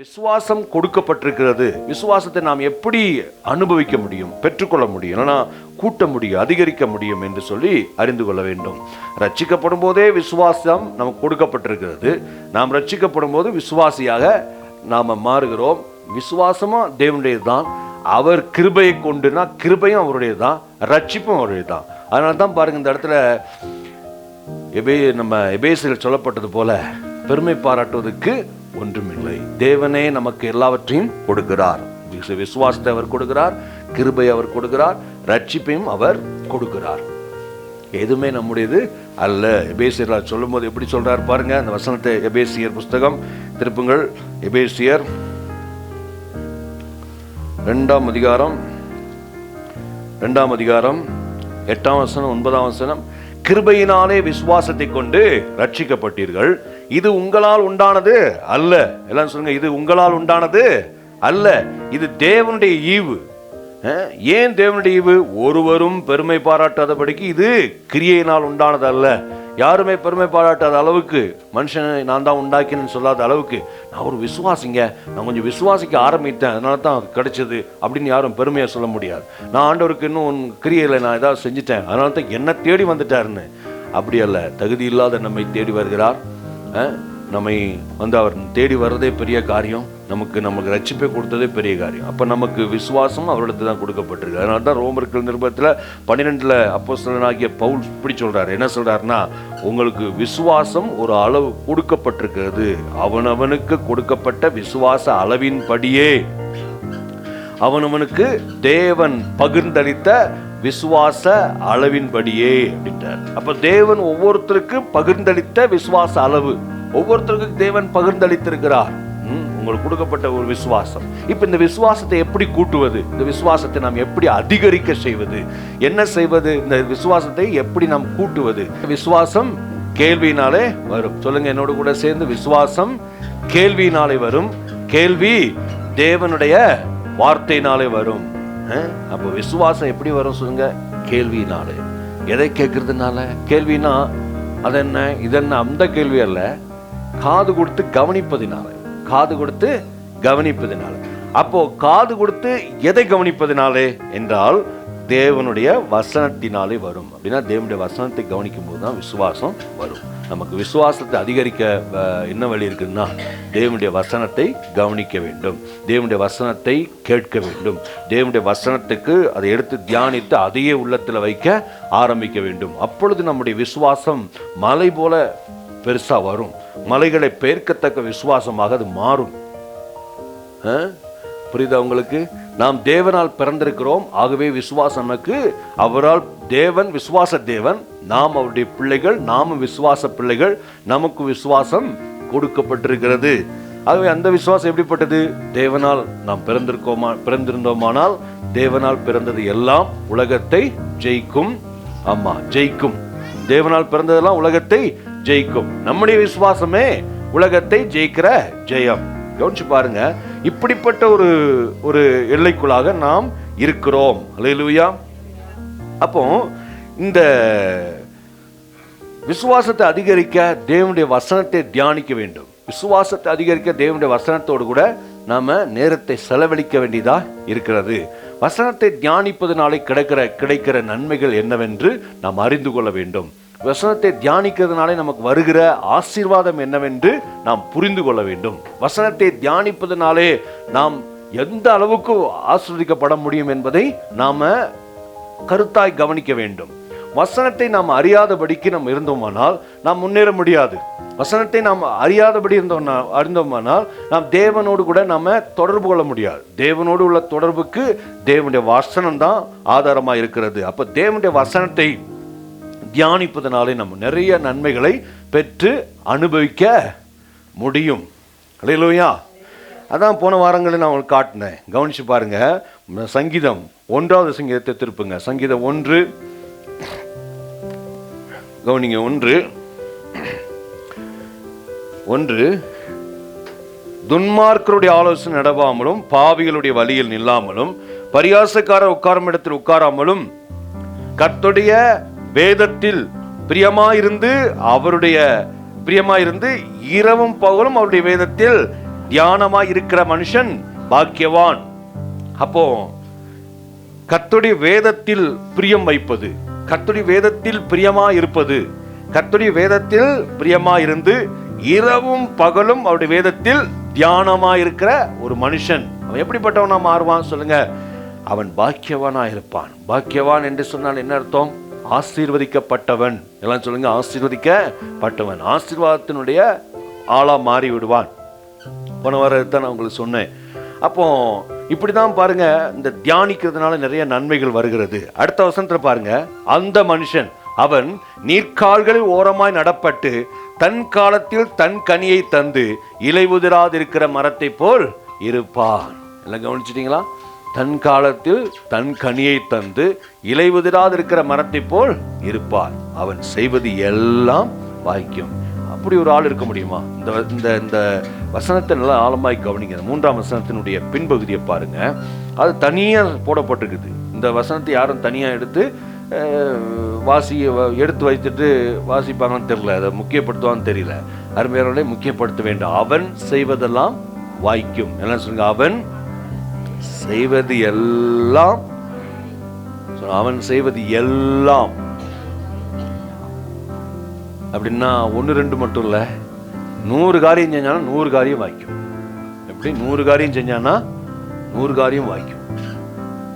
விசுவாசம் கொடுக்கப்பட்டிருக்கிறது. விசுவாசத்தை நாம் எப்படி அனுபவிக்க முடியும் பெற்றுக்கொள்ள முடியும் இல்லைன்னா கூட்ட முடியும் அதிகரிக்க முடியும் என்று சொல்லி அறிந்து கொள்ள வேண்டும். ரட்சிக்கப்படும் போதே விசுவாசம் நமக்கு கொடுக்கப்பட்டிருக்கிறது. நாம் ரட்சிக்கப்படும் போது விசுவாசியாக நாம் மாறுகிறோம். விசுவாசமும் தேவனுடையது தான் அவர் கிருபையை கொண்டுனா கிருபையும் அவருடையது தான் ரட்சிப்பும் அவருடையது தான் அதனால தான் பாருங்க இந்த இடத்துல எபே நம்ம எபேசில் சொல்லப்பட்டது போல பெருமை பாராட்டுவதற்கு ஒன்றுமில்லை. தேவனே நமக்கு எல்லாவற்றையும் கொடுக்கிறார். விசு- விசுவாசத்தை அவர் கொடுக்கிறார் கிருபை அவர் கொடுக்கிறார் ரட்சிப்பையும் அவர் கொடுக்கிறார். எதுவுமே நம்முடையது அல்ல. எபேசியர் சொல்லும்போது எப்படி சொல்றார் பாருங்க அந்த வசனத்தை எபேசியர் புஸ்தகம் திருப்புங்கள். எபேசியர் ரெண்டாம் அதிகாரம் ரெண்டாம் அதிகாரம் எட்டாம் வசனம் ஒன்பதாம் வசனம். கிருபையினாலே விசுவாசத்தை கொண்டு ரட்சிக்கப்பட்டீர்கள் இது உங்களால் உண்டானது அல்ல. எல்லாம் சொல்லுங்க இது உங்களால் உண்டானது அல்ல. இது தேவனுடைய ஈவு. ஏன் தேவனுடைய ஈவு? ஒருவரும் பெருமை பாராட்டாதபடிக்கு இது கிரியையினால் உண்டானது அல்ல. யாருமே பெருமை பாராட்டாத அளவுக்கு மனுஷனை நான் தான் உண்டாக்கினேன்னு சொல்லாத அளவுக்கு நான் ஒரு விசுவாசிங்க. நான் கொஞ்சம் விசுவாசிக்க ஆரம்பித்தேன். அதனால தான் அது கிடைச்சது அப்படின்னு யாரும் பெருமையாக சொல்ல முடியாது. நான் ஆண்டவருக்கு இன்னும் உன் கிரியையில் நான் ஏதாவது செஞ்சுட்டேன். அதனால தான் என்ன தேடி வந்துட்டாருன்னு. அப்படி அல்ல தகுதி இல்லாத நம்மை தேடி வருகிறார். நம்மை வந்து அவர் தேடி வர்றதே பெரிய காரியம். நமக்கு நமக்கு ரட்சிப்பை கொடுத்ததே பெரிய காரியம். அப்போ நமக்கு விசுவாசம் அவரிடத்து தான் கொடுக்கப்பட்டிருக்கு. அதனால தான் ரோமர்கள் நிருபத்தில் பன்னிரெண்டில் ஆகிய பவுல் இப்படி சொல்றாரு. என்ன சொல்றாருன்னா உங்களுக்கு விசுவாசம் ஒரு அளவு கொடுக்கப்பட்டிருக்கிறது. அவனவனுக்கு கொடுக்கப்பட்ட விசுவாச அளவின்படியே அவனவனுக்கு தேவன் பகிர்ந்தளித்த விசுவாச அளவின்படியே அப்படின்றார். அப்ப தேவன் ஒவ்வொருத்தருக்கும் பகிர்ந்தளித்த விசுவாச அளவு. ஒவ்வொருத்தருக்கும் தேவன் பகிர்ந்தளித்திருக்கிறார். ம், உங்களுக்கு கொடுக்கப்பட்ட ஒரு விசுவாசம். இப்ப இந்த விசுவாசத்தை எப்படி கூட்டுவது? இந்த விசுவாசத்தை நாம் எப்படி அதிகரிக்க செய்வது? என்ன செய்வது? இந்த விசுவாசத்தை எப்படி நாம் கூட்டுவது? விசுவாசம் கேள்வியினாலே வரும். சொல்லுங்க என்னோட கூட சேர்ந்து விசுவாசம் கேள்வியினாலே வரும். கேள்வி தேவனுடைய வார்த்தையினாலே வரும். அப்போ விசுவாசம் எப்படி வரும் சொல்லுங்க? கேள்வினால எதை கேட்கறதுனால? கேள்வினா அது என்ன இதென்ன அந்த கேள்வி அல்ல. காது கொடுத்து கவனிப்பதினால. காது கொடுத்து கவனிப்பதினால. அப்போ காது கொடுத்து எதை கவனிப்பதினாலே என்றால் தேவனுடைய வசனத்தினாலே வரும். அப்படின்னா தேவனுடைய வசனத்தை கவனிக்கும் போது தான் விசுவாசம் வரும். நமக்கு விசுவாசத்தை அதிகரிக்க என்ன வழி இருக்குன்னா தேவனுடைய வசனத்தை கவனிக்க வேண்டும். தேவனுடைய வசனத்தை கேட்க வேண்டும். தேவனுடைய வசனத்துக்கு அதை எடுத்து தியானித்து அதையே உள்ளத்தில் வைக்க ஆரம்பிக்க வேண்டும். அப்பொழுது நம்முடைய விசுவாசம் மலை போல பெருசாக வரும். மலைகளை பெயர்க்கத்தக்க விசுவாசமாக அது மாறும். ஆ? புரியுதா உங்களுக்கு? நாம் தேவனால் பிறந்திருக்கிறோம். ஆகவே விசுவாசம் நமக்கு. அவரால் தேவன் விசுவாச தேவன் நாம் அவருடைய பிள்ளைகள் நாமும் விசுவாச பிள்ளைகள் நமக்கு விசுவாசம் கொடுக்கப்பட்டிருக்கிறது. ஆகவே அந்த விசுவாசம் எப்படிப்பட்டது? தேவனால் நாம் பிறந்திருக்கோமா பிறந்திருந்தோமானால் தேவனால் பிறந்தது எல்லாம் உலகத்தை ஜெயிக்கும். ஆமா ஜெயிக்கும். தேவனால் பிறந்ததெல்லாம் உலகத்தை ஜெயிக்கும். நம்முடைய விசுவாசமே உலகத்தை ஜெயிக்கிற ஜெயம். கவனிச்சு பாருங்க. இப்படிப்பட்ட ஒரு ஒரு எல்லைக்குள்ளாக நாம் இருக்கிறோம். அல்லேலூயா. அப்போ இந்த விசுவாசத்தை அதிகரிக்க தேவனுடைய வசனத்தை தியானிக்க வேண்டும். விசுவாசத்தை அதிகரிக்க தேவனுடைய வசனத்தோடு கூட நாம நேரத்தை செலவழிக்க வேண்டியதா இருக்கிறது. வசனத்தை தியானிப்பதனாலே கிடைக்கிற கிடைக்கிற நன்மைகள் என்னவென்று நாம் அறிந்து கொள்ள வேண்டும். வசனத்தை தியானிக்கிறதுனாலே நமக்கு வருகிற ஆசீர்வாதம் என்னவென்று நாம் புரிந்து கொள்ள வேண்டும். வசனத்தை தியானிப்பதனாலே நாம் எந்த அளவுக்கு ஆஸ்வதிக்கப்பட முடியும் என்பதை நாம் கருத்தாய் கவனிக்க வேண்டும். வசனத்தை நாம் அறியாதபடிக்கு நாம் இருந்தோமானால் நாம் முன்னேற முடியாது. வசனத்தை நாம் அறியாதபடி இருந்தோம் அறிந்தோமானால் நாம் தேவனோடு கூட நாம் தொடர்பு கொள்ள முடியாது. தேவனோடு உள்ள தொடர்புக்கு தேவனுடைய வசனம் தான் ஆதாரமாக இருக்கிறது. அப்போ தேவனுடைய வசனத்தை தியானிப்பதனாலே நம்ம நிறைய நன்மைகளை பெற்று அனுபவிக்க முடியும். இல்லையா அதான் போன வாரங்களில் நான் உங்களுக்கு காட்டினேன். கவனிச்சு பாருங்க. சங்கீதம் ஒன்றாவது சங்கீதத்தை திருப்புங்க. சங்கீதம் ஒன்று. கவனிங்க ஒன்று. ஒன்று. துன்மார்க்கருடைய ஆலோசனை நடவாமலும் பாவிகளுடைய வழியில் நில்லாமலும் பரியாசக்காரர் உட்காரும் இடத்தில் உட்காராமலும் கர்த்துடைய வேதத்தில் பிரியமாயிருந்து அவருடைய பிரியமாயிருந்து இரவும் பகலும் அவருடைய வேதத்தில் தியானமாய் இருக்கிற மனுஷன் பாக்கியவான். அப்போ கத்துடி வேதத்தில் பிரியம் வைப்பது கத்துடி வேதத்தில் பிரியமா இருப்பது கத்துடி வேதத்தில் பிரியமா இருந்து இரவும் பகலும் அவருடைய வேதத்தில் தியானமா இருக்கிற ஒரு மனுஷன். அவன் எப்படிப்பட்டவனா மாறுவான் சொல்லுங்க. அவன் பாக்கியவானா இருப்பான் பாக்கியவான் என்று சொன்னால் என்ன அர்த்தம்? ஆசீர்வதிக்கப்பட்டவன். எல்லாம் சொல்லுங்க ஆசீர்வதிக்கப்பட்டவன். ஆசீர்வாதத்தினுடைய ஆளாக மாறி விடுவான் போன வாரம் தான் நான் உங்களுக்கு சொன்னேன். அப்போ இப்படிதான் பாருங்க இந்த தியானிக்கிறதுனால நிறைய நன்மைகள் வருகிறது. அடுத்த வசனத்தில் பாருங்க அந்த மனுஷன் அவன் நீர்க்கால்களில் ஓரமாய் நடப்பட்டு தன் காலத்தில் தன் கனியை தந்து இலை உதிராதிருக்கிற மரத்தை போல் இருப்பான். எல்லாம் கவனிச்சிட்டிங்களா? தன் காலத்தில் தன் கனியை தந்து இலை உதிராதிருக்கிற மரத்தை போல் இருப்பான் அவன் செய்வது எல்லாம் வாய்க்கும் அப்படி ஒரு ஆள் இருக்க முடியுமா? இந்த இந்த இந்த வசனத்தை நல்லா ஆழமாய் கவனிங்க. மூன்றாம் வசனத்தினுடைய பின்பகுதியை பாருங்க. அது தனியாக போடப்பட்டிருக்குது. இந்த வசனத்தை யாரும் தனியாக எடுத்து வாசி வ- எடுத்து வைத்துட்டு வாசிப்பாங்கன்னு தெரியல. அதை முக்கியப்படுத்துவான்னு தெரியல. அருமையானவர்களே முக்கியப்படுத்த வேண்டும். அவன் செய்வதெல்லாம் வாய்க்கும். என்ன சொல்லுங்க? அவன் செய்வது எல்லாம் அவன் செய்வது எல்லாம். அப்படின்னா ஒன்று ரெண்டு மட்டும் இல்லை. நூறு காரியம் செஞ்சானா நூறு காரியம் வாய்க்கும். எப்படி? நூறு காரியம் செஞ்சானா நூறு காரியம் வாய்க்கும்.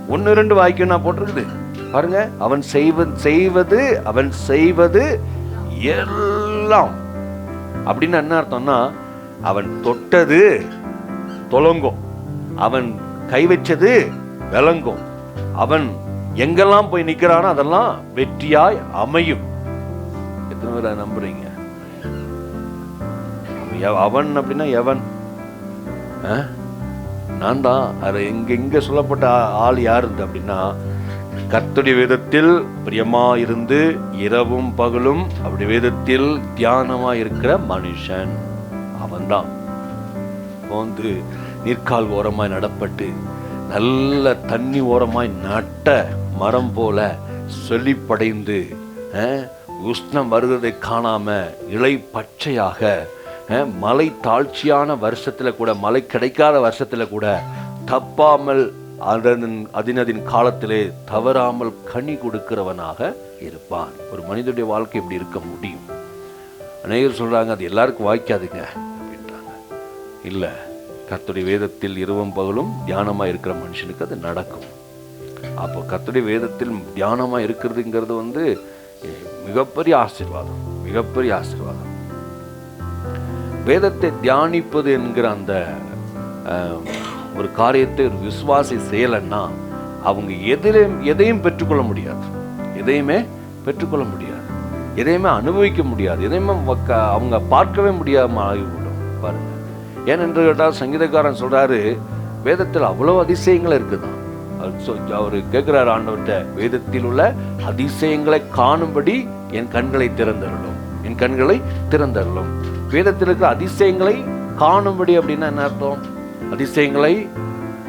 ஒன்று ரெண்டு வாய்க்கும் நான் போட்டிருக்குது? பாருங்க அவன் செய்வது செய்வது அவன் செய்வது எல்லாம். அப்படின்னு என்ன அர்த்தம்னா அவன் தொட்டது தொலங்கும். அவன் கை வச்சது விளங்கும். அவன் எங்கெல்லாம் போய் நிக்கிறானோ அதெல்லாம் வெற்றியாய் அமையும். எத்தனை பேர் நம்புறீங்க? அவன் அப்படின்னா எவன்? ஆ? நான் தான் அது எங்க இங்க சொல்லப்பட்ட ஆ- ஆள் யார் இருந்து அப்படின்னா கர்த்தருடைய வேதத்தில் பிரியமா இருந்து இரவும் பகலும் அப்படி வேதத்தில் தியானமா இருக்கிற மனுஷன் அவன்தான். வந்து நீர்க்கால் ஓரமாய் நடப்பட்டு நல்ல தண்ணி ஓரமாய் நட்ட மரம் போல செழிப்படைந்து உஷ்ணம் வருகிறதை காணாம இலை பச்சையாக மலை தாழ்ச்சியான வருஷத்தில் கூட மழை கிடைக்காத வருஷத்தில் கூட தப்பாமல் அதன் அதினதின் காலத்திலே தவறாமல் கனி கொடுக்கிறவனாக இருப்பான். ஒரு மனிதனுடைய வாழ்க்கை இப்படி இருக்க முடியும். அநேகர் சொல்கிறாங்க அது எல்லாருக்கும் வாய்க்காதுங்க அப்படின்றாங்க. இல்லை. கத்துடைய வேதத்தில் இரவும் பகலும் தியானமா இருக்கிற மனுஷனுக்கு அது நடக்கும். அப்போ கத்துடைய வேதத்தில் தியானமா இருக்கிறதுங்கிறது வந்து மிகப்பெரிய ஆசீர்வாதம் மிகப்பெரிய ஆசீர்வாதம். வேதத்தை தியானிப்பது என்கிற அந்த அஹ், ஒரு காரியத்தை ஒரு விசுவாசி செய்யலைன்னா அவங்க எதிலையும் எதையும் பெற்றுக்கொள்ள முடியாது. எதையுமே பெற்றுக்கொள்ள முடியாது. எதையுமே அனுபவிக்க முடியாது. எதையுமே வக்க- அவங்க பார்க்கவே முடியாம ஆகிவிடும். பாருங்க. ஏனென்று கேட்டால் சங்கீதக்காரன் சொல்கிறாரு வேதத்தில் அவ்வளோ அதிசயங்கள் இருக்குதான். அவர் கேட்குறாரு ஆண்டவர்கிட்ட வேதத்தில் உள்ள அதிசயங்களை காணும்படி என் கண்களை திறந்தருளும். என் கண்களை திறந்தருளும். வேதத்தில் இருக்கிற அதிசயங்களை காணும்படி அப்படின்னா என்ன அர்த்தம்? அதிசயங்களை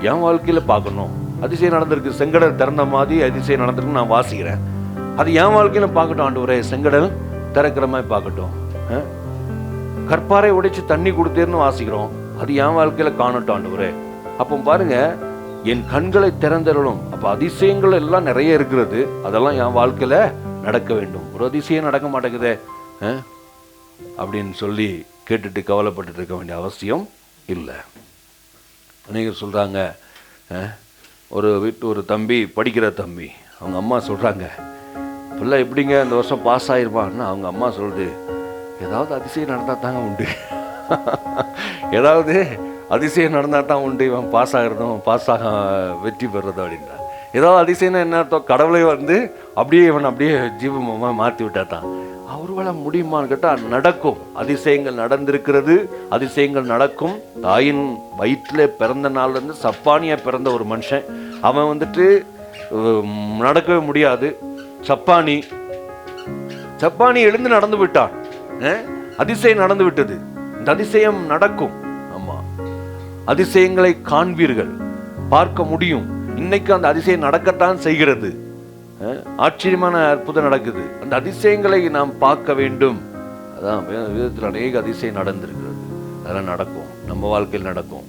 என் வாழ்க்கையில் பார்க்கணும். அதிசயம் நடந்திருக்கு செங்கடல் திறந்த மாதிரி அதிசயம் நடந்திருக்கு நான் வாசிக்கிறேன். அது என் வாழ்க்கையில பார்க்கட்டும் ஆண்டு ஆண்டவரே செங்கடல் திறக்கிற மாதிரி பார்க்கட்டும். கற்பாரை உடைச்சு தண்ணி கொடுத்தேன்னு வாசிக்கிறோம். அது என் வாழ்க்கையில் காணட்டும் ஆண்டவரே. அப்போ பாருங்க என் கண்களை திறந்தருளும். அப்போ அதிசயங்கள் எல்லாம் நிறைய இருக்கிறது. அதெல்லாம் என் வாழ்க்கையில் நடக்க வேண்டும். ஒரு அதிசயம் நடக்க மாட்டேங்குதே. அப்படின்னு சொல்லி கேட்டுட்டு கவலைப்பட்டு இருக்க வேண்டிய அவசியம் இல்லை. அநேகர் சொல்கிறாங்க ஒரு வீட்டு ஒரு தம்பி படிக்கிற தம்பி. அவங்க அம்மா சொல்கிறாங்க பிள்ளை எப்படிங்க இந்த வருஷம் பாஸ் ஆயிருப்பான்னு அவங்க அம்மா சொல்லுது ஏதாவது அதிசயம் நடந்தால் தாங்க உண்டு. ஏதாவது அதிசயம் நடந்தால் தான் உண்டு. இவன் பாஸ் ஆகிறதும் பாஸ் ஆக வெற்றி பெறுறதும் அப்படின்றான் ஏதாவது அதிசயம்னா என்ன அர்த்தம்? கடவுளை வந்து அப்படியே இவன் அப்படியே ஜீவமாக மாற்றி விட்டா தான். அவர் முடியுமான்னு கேட்டால் நடக்கும். அதிசயங்கள் நடந்திருக்கிறது அதிசயங்கள் நடக்கும். தாயின் வயிற்றில் பிறந்த நாள்லேருந்து சப்பானியாக பிறந்த ஒரு மனுஷன். அவன் வந்துட்டு நடக்கவே முடியாது. சப்பானி. சப்பானி எழுந்து நடந்து விட்டான் அதிசயம் நடந்து விட்டது இந்த அதிசயம் நடக்கும். ஆமா. அதிசயங்களை காண்பீர்கள். பார்க்க முடியும். இன்னைக்கு அந்த அதிசயம் நடக்கத்தான் செய்கிறது. ஆச்சரியமான அற்புதம் நடக்குது. அந்த அதிசயங்களை நாம் பார்க்க வேண்டும். அதான் விதத்தில் அநேக அதிசயம் நடந்திருக்கிறது. அதெல்லாம் நடக்கும். நம்ம வாழ்க்கையில் நடக்கும்.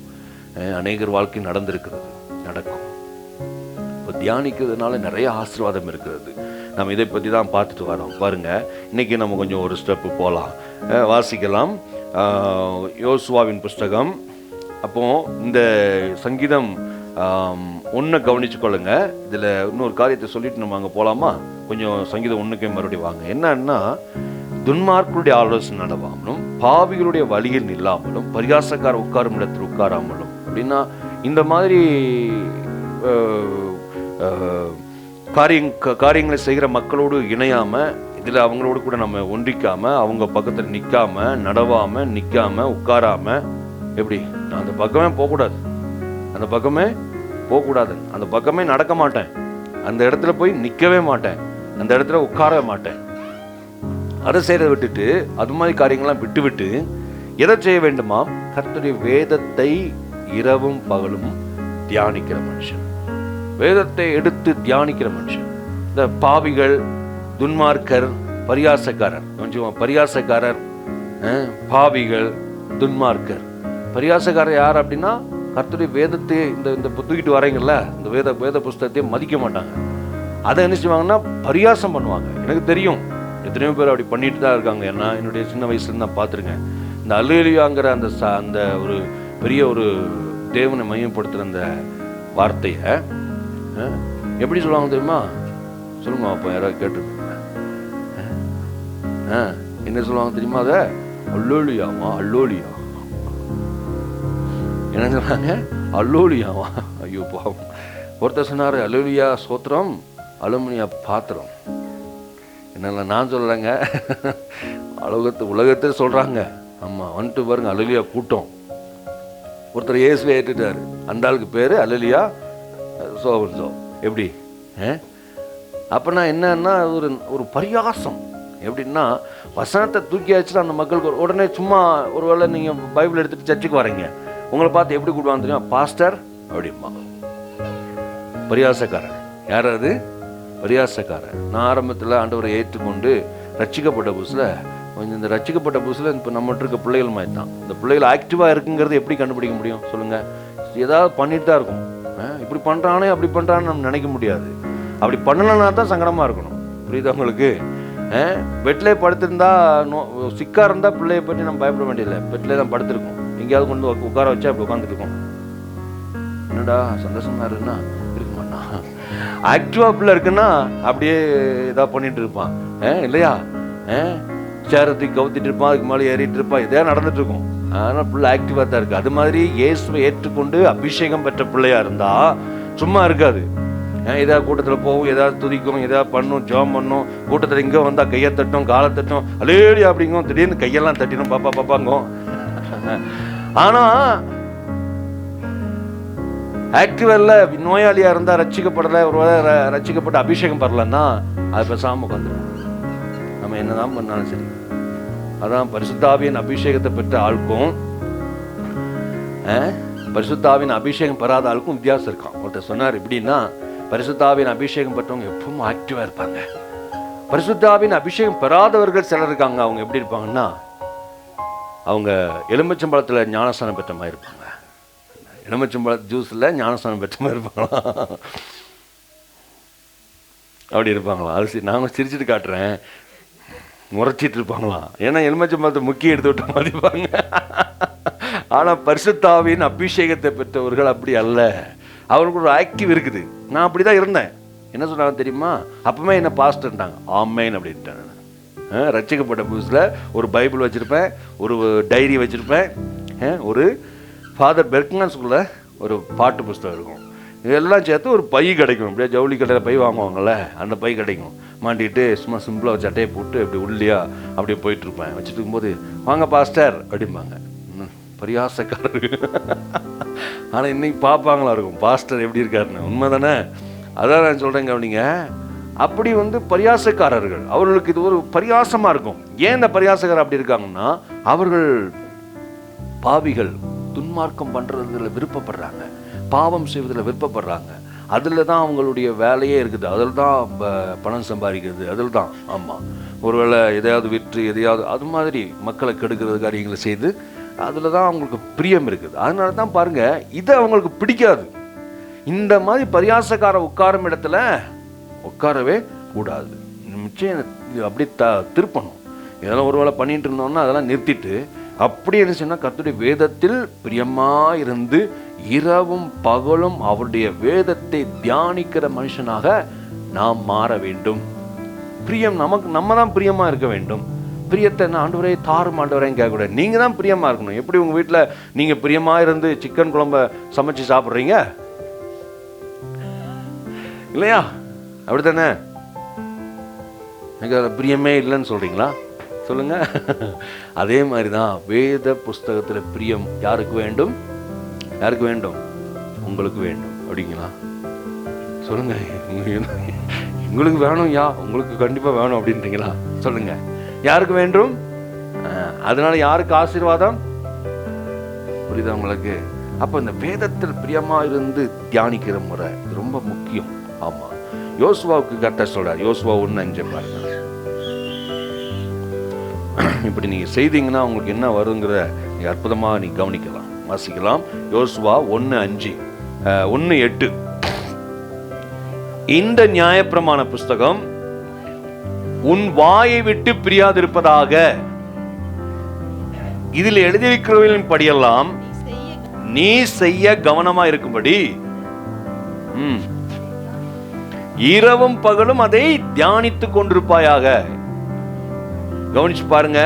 அஹ் அநேகர் வாழ்க்கையில் நடந்திருக்கிறது. நடக்கும். இப்போ தியானிக்கிறதுனால நிறைய ஆசீர்வாதம் இருக்கிறது. நம்ம இதை பற்றி தான் பார்த்துட்டு வரோம். பாருங்கள் இன்றைக்கி நம்ம கொஞ்சம் ஒரு ஸ்டெப்பு போகலாம் வாசிக்கலாம். யோசுவாவின் புஸ்தகம். அப்போது இந்த சங்கீதம் ஒன்றை கவனித்து கொள்ளுங்க. இதில் இன்னொரு காரியத்தை சொல்லிட்டு நம்ம அங்கே போகலாமா கொஞ்சம் சங்கீதம் ஒன்றுக்கே மறுபடியும் வாங்க. என்னன்னா துன்மார்க்குடைய ஆலோசனை நடவாமலும் பாவிகளுடைய வழியில் நில்லாமலும் பரிகாசக்கார உட்காரும் இடத்தில் உட்காராமலும் அப்படின்னா இந்த மாதிரி காரியங் க- காரியங்களை செய்கிற மக்களோடு இணையாமல் இதில் அவங்களோட கூட நம்ம ஒன்றிக்காமல் அவங்க பக்கத்தில் நிற்காம நடவாமல் நிற்காமல் உட்காராம எப்படி? நான் அந்த பக்கமே போகக்கூடாது. அந்த பக்கமே போகக்கூடாது. அந்த பக்கமே நடக்க மாட்டேன். அந்த இடத்துல போய் நிற்கவே மாட்டேன். அந்த இடத்துல உட்காரவே மாட்டேன். அதை செய்கிறத விட்டுட்டு அது மாதிரி காரியங்கள்லாம் விட்டுவிட்டு எதை செய்ய வேண்டுமா கர்த்தருடைய வேதத்தை இரவும் பகலும் தியானிக்கிற மனுஷன். வேதத்தை எடுத்து தியானிக்கிற மனுஷன். இந்த பாவிகள் துன்மார்க்கர் பரியாசக்காரர். கொஞ்சம் பரியாசக்காரர் பாவிகள் துன்மார்க்கர். பரியாசக்காரர் யார் அப்படின்னா கர்த்தருடைய வேதத்தை இந்த இந்த புத்துக்கிட்டு வரீங்கல்ல இந்த வேத வேத புஸ்தகத்தையும் மதிக்க மாட்டாங்க. அதை என்ன செய்வாங்கன்னா பரியாசம் பண்ணுவாங்க. எனக்கு தெரியும். எத்தனையோ பேர் அப்படி பண்ணிட்டு தான் இருக்காங்க. ஏன்னா என்னுடைய சின்ன வயசுல நான் பார்த்துருக்கேன். இந்த அல்லேலியாங்கிற அந்த ச அந்த ஒரு பெரிய ஒரு தேவனை மையப்படுத்துகிற அந்த வார்த்தையை எப்படி சொல்லுவாங்க தெரியுமா? சொல்லுங்க அப்போ யாராவது கேட்டுருப்பாங்க ஆ? என்ன சொல்லுவாங்க தெரியுமா அதை? அல்லோலியாமா அல்லோலியா? என்ன சொல்றாங்க? அல்லோலியாவா? ஐயோ பாவம். ஒருத்தர் சொன்னார் அலுவலியா சோத்திரம் அலுமினியா பாத்திரம். என்னல்ல நான் சொல்கிறேங்க உலகத்து உலகத்தை சொல்கிறாங்க ஆமாம் வந்துட்டு பாருங்க அலலியா கூட்டம். ஒருத்தர் இயேசுவை ஏற்றுட்டாரு அந்த ஆளுக்கு பேர் அலுவலியா சோபன் சோ. எப்படி? அப்போனா என்னன்னா ஒரு ஒரு பரியாசம். எப்படின்னா வசனத்தை தூக்கியாச்சுன்னா அந்த மக்களுக்கு உடனே சும்மா ஒரு வேளை நீங்கள் பைபிள் எடுத்துகிட்டு சர்ச்சுக்கு வரீங்க. உங்களை பார்த்து எப்படி கூடுவாங்க தெரியும்? பாஸ்டர் அப்படிம்பா. பரியாசக்காரன். யார் அது? பரியாசக்காரன். நான் ஆரம்பத்தில் ஆண்டவரை ஏற்றுக்கொண்டு ரட்சிக்கப்பட்ட புதுசில் கொஞ்சம் இந்த ரட்சிக்கப்பட்ட புதுசில் இப்போ நம்மகிட்ட இருக்க பிள்ளைகள் மாதிரி தான். இந்த பிள்ளைகள் ஆக்டிவாக இருக்குங்கிறது எப்படி கண்டுபிடிக்க முடியும்? சொல்லுங்கள் ஏதாவது பண்ணிட்டு தான் இருக்கும். இப்படி பண்ணுறானே அப்படி பண்ணுறான்னு நம்ம நினைக்க முடியாது. அப்படி பண்ணலன்னா தான் சங்கடமாக இருக்கணும். புரியுதா உங்களுக்கு? பெட்லேயே படுத்திருந்தா நோ சிக்காக இருந்தால் பிள்ளைய பற்றி நம்ம பயப்பட வேண்டியதில்லை. பெட்லேயே தான் படுத்திருக்கோம். எங்கேயாவது கொண்டு உட்கார வச்சா அப்படி உட்காந்துட்டு இருக்கோம். என்னடா சந்தோஷமா இருக்குன்னா இருக்க மாட்டான். ஆக்டிவா பிள்ளை இருக்குன்னா அப்படியே இதாக பண்ணிட்டு இருப்பான். இல்லையா? சேரத்துக்கு கவுத்திட்டு இருப்பான் அதுக்கு மேலே ஏறிட்டு இருப்பான். இதே நடந்துட்டு இருக்கும். ஆனால் பிள்ளை ஆக்டிவாக தான் இருக்குது அது மாதிரி இயேசுவை ஏற்றுக்கொண்டு அபிஷேகம் பெற்ற பிள்ளையாக இருந்தால் சும்மா இருக்காது. ஏன்? ஏதாவது கூட்டத்தில் போகும் ஏதாவது துதிக்கும் ஏதாவது பண்ணும் ஜோம் பண்ணும். கூட்டத்தில் இங்கே வந்தால் கையை தட்டும் காலை தட்டும். அலேடி அப்படிங்கும் திடீர்னு கையெல்லாம் தட்டினோம் பாப்பா பாப்பாங்கும் ஆனால் ஆக்டிவரில் நோயாளியாக இருந்தால் ரசிக்கப்படலை ஒரு ரசிக்கப்பட்டு ர- அபிஷேகம் படலன்னா அது பேசாமல் உட்காந்துரும். நம்ம என்னதான் பண்ணாலும் சரி. அதான் பரிசுத்தாவின் அபிஷேகத்தை பெற்ற ஆளுக்கும் அஹ், பரிசுத்தாவின் அபிஷேகம் பெறாத ஆளுக்கும் வித்தியாசம் இருக்கான். ஒருத்தர் சொன்னார் எப்படின்னா பரிசுத்தாவின் அபிஷேகம் பெற்றவங்க எப்பவும் ஆக்டிவா இருப்பாங்க. பரிசுத்தாவின் அபிஷேகம் பெறாதவர்கள் சிலர் இருக்காங்க. அவங்க எப்படி இருப்பாங்கன்னா அவங்க எலுமிச்சம்பழத்தில் ஞானஸ்தானம் பெற்ற மாதிரி இருப்பாங்க. எலுமிச்சம்பழ ஜூஸில் ஞானஸ்தானம் பெற்ற மாதிரி இருப்பாங்களா அப்படி இருப்பாங்களா அது சரி நாங்கள் சிரிச்சுட்டு காட்டுறேன். முறைச்சிட்டு இருப்பாங்களாம் ஏன்னா எலுமிச்சம்பழத்தை முக்கிய எடுத்து விட்ட மதிப்பாங்க. ஆனால் பரிசுத்தாவின் அபிஷேகத்தை பெற்றவர்கள் அப்படி அல்ல. அவருக்கு ஒரு ஆக்டிவ் இருக்குது. நான் அப்படி தான் இருந்தேன். என்ன சொன்னாங்க தெரியுமா? அப்பவுமே என்ன பாஸ்டர்ன்ட்டாங்க ஆமேன் அப்படின்ட்டாங்க. ரச்சிக்கப்பட்ட ரட்சிக்கப்பட்ட புதுசில் ஒரு பைபிள் வச்சுருப்பேன் ஒரு டைரி வச்சுருப்பேன். ஒரு ஃபாதர் பெர்க்மன் ஸ்கூலில் ஒரு பாட்டு புஸ்தகம் இருக்கும். இதெல்லாம் சேர்த்து ஒரு பை கிடைக்கும். அப்படியே ஜவுளி கடையில் பை வாங்குவாங்கல்ல அந்த பை கிடைக்கும். மாட்டிட்டு சும்மா சிம்பிளாக ஒரு சட்டையை போட்டு அப்படி உள்ளியா அப்படியே போயிட்டு இருப்பேன். வச்சுட்டு இருக்கும்போது வாங்க பாஸ்டர் அப்படிம்பாங்க. ம், பரியாசக்காரர். ஆனால் இன்னைக்கு பார்ப்பாங்களா இருக்கும். பாஸ்டர் எப்படி இருக்காருன்னு. உண்மை தானே அதான் நான் சொல்கிறேங்க அப்படிங்க அப்படி வந்து பரியாசக்காரர்கள் அவர்களுக்கு இது ஒரு பரியாசமாக இருக்கும். ஏன் இந்த பரியாசக்காரர் அப்படி இருக்காங்கன்னா அவர்கள் பாவிகள் துன்மார்க்கம் பண்ணுறதுல விருப்பப்படுறாங்க. பாவம் செய்வதில் விருப்பப்படுறாங்க. அதில் தான் அவங்களுடைய வேலையே இருக்குது. அதில் தான் ப- பணம் சம்பாதிக்கிறது. அதில் தான் ஆமாம் ஒருவேளை எதையாவது விற்று எதையாவது அது மாதிரி மக்களை கெடுக்கிறது காரியங்களை செய்து அதில் தான் அவங்களுக்கு பிரியம் இருக்குது. அதனால தான் பாருங்கள் இது அவங்களுக்கு பிடிக்காது. இந்த மாதிரி பரியாசக்கார உட்காரும் இடத்துல உட்காரவே கூடாது. நிச்சயம் அப்படி த திருப்பணும். இதெல்லாம் ஒரு வேளை பண்ணிட்டு இருந்தோம்னா அதெல்லாம் நிறுத்திட்டு அப்படி என்ன சொன்னால் கத்துடைய வேதத்தில் பிரியமாக இருந்து இரவும் பகலும் அவருடைய வேதத்தை தியானிக்கிற மனுஷனாக நாம் மாற வேண்டும். பிரியம் நமக்கு நம்ம தான் பிரியமாக இருக்க வேண்டும். பிரியத்தை நான் ஆண்டவரே தாரும் ஆண்டவரேன்னு கேட்கக்கூடாது. நீங்கள் தான் பிரியமாக இருக்கணும். எப்படி உங்கள் வீட்டில் நீங்கள் பிரியமாக இருந்து சிக்கன் குழம்ப சமைச்சு சாப்பிட்றீங்க? இல்லையா? அப்படித்தானே? எனக்கு அதில் பிரியமே இல்லைன்னு சொல்கிறீங்களா சொல்லுங்கள் அதே மாதிரி தான் வேத புஸ்தகத்தில் பிரியம் யாருக்கு வேண்டும்? யாருக்கு வேண்டும்? உங்களுக்கு வேண்டும். அப்படிங்களா? சொல்லுங்க. உங்களுக்கு வேணும் யா. உங்களுக்கு கண்டிப்பா வேணும் அப்படின்றீங்களா? சொல்லுங்க. யாருக்கு வேண்டும்? அதனால யாருக்கு ஆசீர்வாதம்? புரியுதா உங்களுக்கு? அப்போ இந்த வேதத்தில் பிரியமா இருந்து தியானிக்கிற முறை இது ரொம்ப முக்கியம். ஆமா. யோசுவாவுக்கு கரெக்டாக சொல்றாரு. யோசுவா ஒன்று அஞ்சு பாருங்க. இப்படி நீங்க செய்தீங்கன்னா உங்களுக்கு என்ன வருங்கிற நீங்க அற்புதமாக நீ கவனிக்கலாம். வாசிக்கலாம். யோசுவா ஒன்று அஞ்சு. ஒன்று எட்டு. இந்த நியாயப்பிரமாண புஸ்தகம் உன் வாயை விட்டு பிரியாதிருப்பதாக. இதில் எழுதியிருக்கிறவர்களின் படியெல்லாம் நீ செய்ய கவனமா இருக்கும்படி. இரவும் பகலும் அதை தியானித்துக் கொண்டிருப்பாயாக. கவனிச்சு பாருங்க.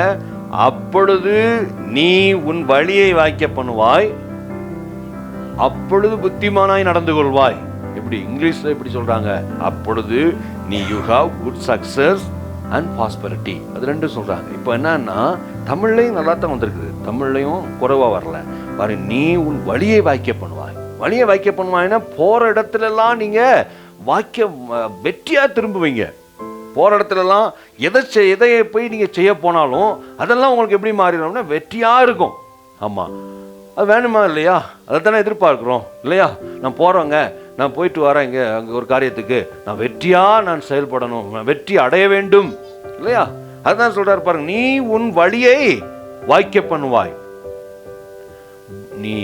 அப்பொழுது நீ உன் வழியை வாய்க்க பண்ணுவாய் அப்பொழுது புத்திமானாய் நடந்து கொள்வாய். எப்படி இங்கிலீஷ்ல எப்படி சொல்றாங்க? அப்பொழுது நீ you have good success and prosperity அது ரெண்டும் சொல்றாங்க. இப்போ என்னன்னா தமிழ்லையும் நல்லா தான் வந்திருக்குது. தமிழ்லையும் குறைவா வரல. பாரு நீ உன் வழியை வாய்க்க பண்ணுவாய். வழியை வாய்க்க பண்ணுவாய்னா போற இடத்துல எல்லாம் நீங்க வாக்கிய வெற்றியா திரும்புவீங்க. போகிற இடத்துலலாம் எதை செய் எதையை போய் நீங்கள் செய்ய போனாலும் அதெல்லாம் உங்களுக்கு எப்படி மாறிடும்னா வெற்றியாக இருக்கும். ஆமாம் அது வேணுமா இல்லையா? அதை தானே எதிர்பார்க்குறோம். இல்லையா? நான் போகிறோங்க நான் போயிட்டு வரேன் இங்கே அங்கே ஒரு காரியத்துக்கு. நான் வெற்றியாக நான் செயல்படணும். நான் வெற்றி அடைய வேண்டும். இல்லையா? அதுதான் சொல்கிறார் பாருங்க. நீ உன் வழியை வாய்க்க பண்ணுவாய். நீ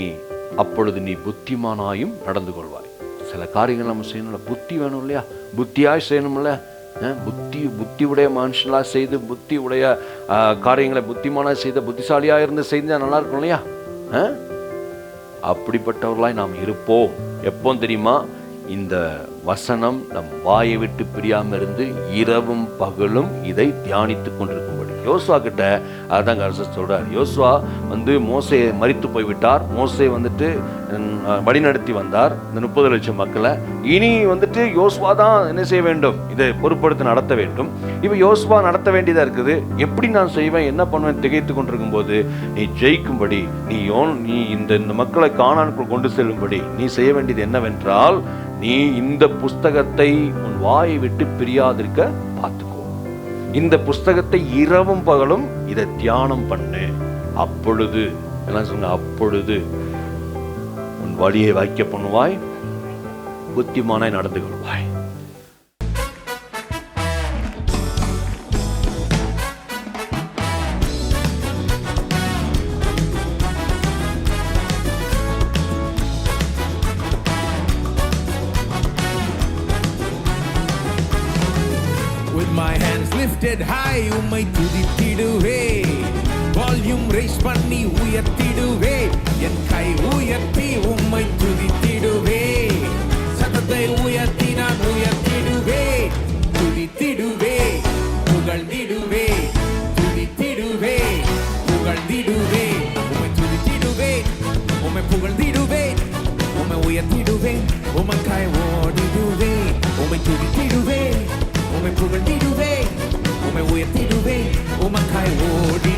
அப்பொழுது நீ புத்திமானாயும் நடந்து கொள்வாய். சில காரியங்கள் நம்ம செய்யணும்ல. புத்தி வேணும் இல்லையா? புத்தியாய் செய்யணும்ல. புத்தி புத்தி உடைய மனுஷனா செய்து புத்தி உடைய காரியங்களை புத்திமானாக செய்த புத்திசாலியா இருந்து செஞ்சா நல்லா இருக்கும் இல்லையா? அப்படிப்பட்டவர்களாய் நாம் இருப்போம். எப்போ தெரியுமா? இந்த வசனம் நம் வாயை விட்டு பிரியாம இருந்து இரவும் பகலும் இதை தியானித்துக் கொண்டிருக்கும். யோசுவா கிட்ட அதுதான் கரசர் சொல்கிறார் யோசுவா வந்து மோசையை மறித்து போய்விட்டார். மோசே வந்துட்டு வழிநடத்தி வந்தார். இந்த முப்பது லட்சம் மக்களை. இனி வந்துட்டு யோசுவா தான் என்ன செய்ய வேண்டும்? இதை பொறுப்படுத்தி நடத்த வேண்டும். இப்போ யோசுவா நடத்த வேண்டியதாக இருக்குது. எப்படி நான் செய்வேன்? என்ன பண்ணுவேன்? திகைத்து கொண்டிருக்கும் போது நீ ஜெயிக்கும்படி நீ யோன் நீ இந்த இந்த மக்களை காணானுக்குள் கொண்டு செல்லும்படி நீ செய்ய வேண்டியது என்னவென்றால் நீ இந்த புஸ்தகத்தை உன் வாயை விட்டு பிரியாதிருக்க பார்த்து இந்த புஸ்தகத்தை இரவும் பகலும் இதை தியானம் பண்ணு. அப்பொழுது எல்லாம் சொன்ன அப்பொழுது உன் வழியை வாய்க்க பண்ணுவாய் புத்திமானாய் நடந்து கொள்வாய். my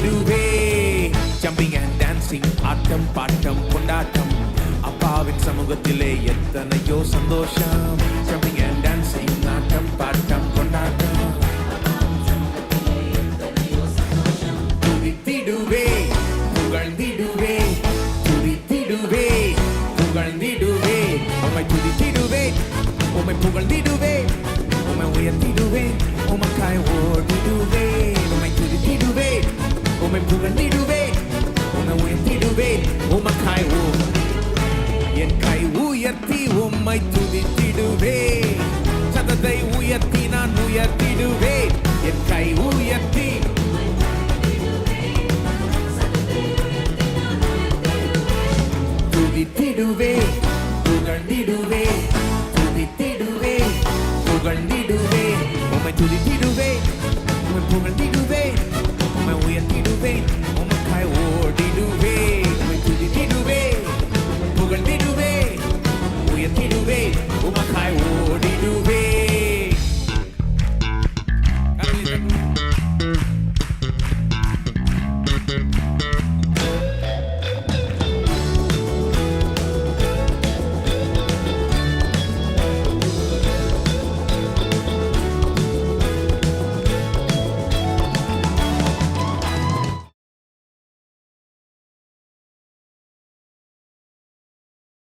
ஓடிடுவே ஜம்பிங் அண்ட் டான்சிங் ஆட்டம் பாட்டம் கொண்டாட்டம். அப்பாவின் சமூகத்திலே எத்தனையோ சந்தோஷம். ஜம்பிங் அண்ட் டான்சிங் ஆட்டம் பாட்டம் கொண்டாட்டம். துதித்திடுவே புகழ்ந்திடுவே. துதித்திடுவே புகழ்ந்திடுவே. உம்மை துதித்திடுவே உம்மை புகழ்ந்திடுவே. உம்மை உயர்த்திடுவே. உமக்காய் ஓ புகழ்ந்திடுவேன் உன உயர்த்திடுவேன் உமக்காய் ஓ என் கை உயர்த்தி உம்மை துதித்திடுவேன் சதத்தை உயர்த்தி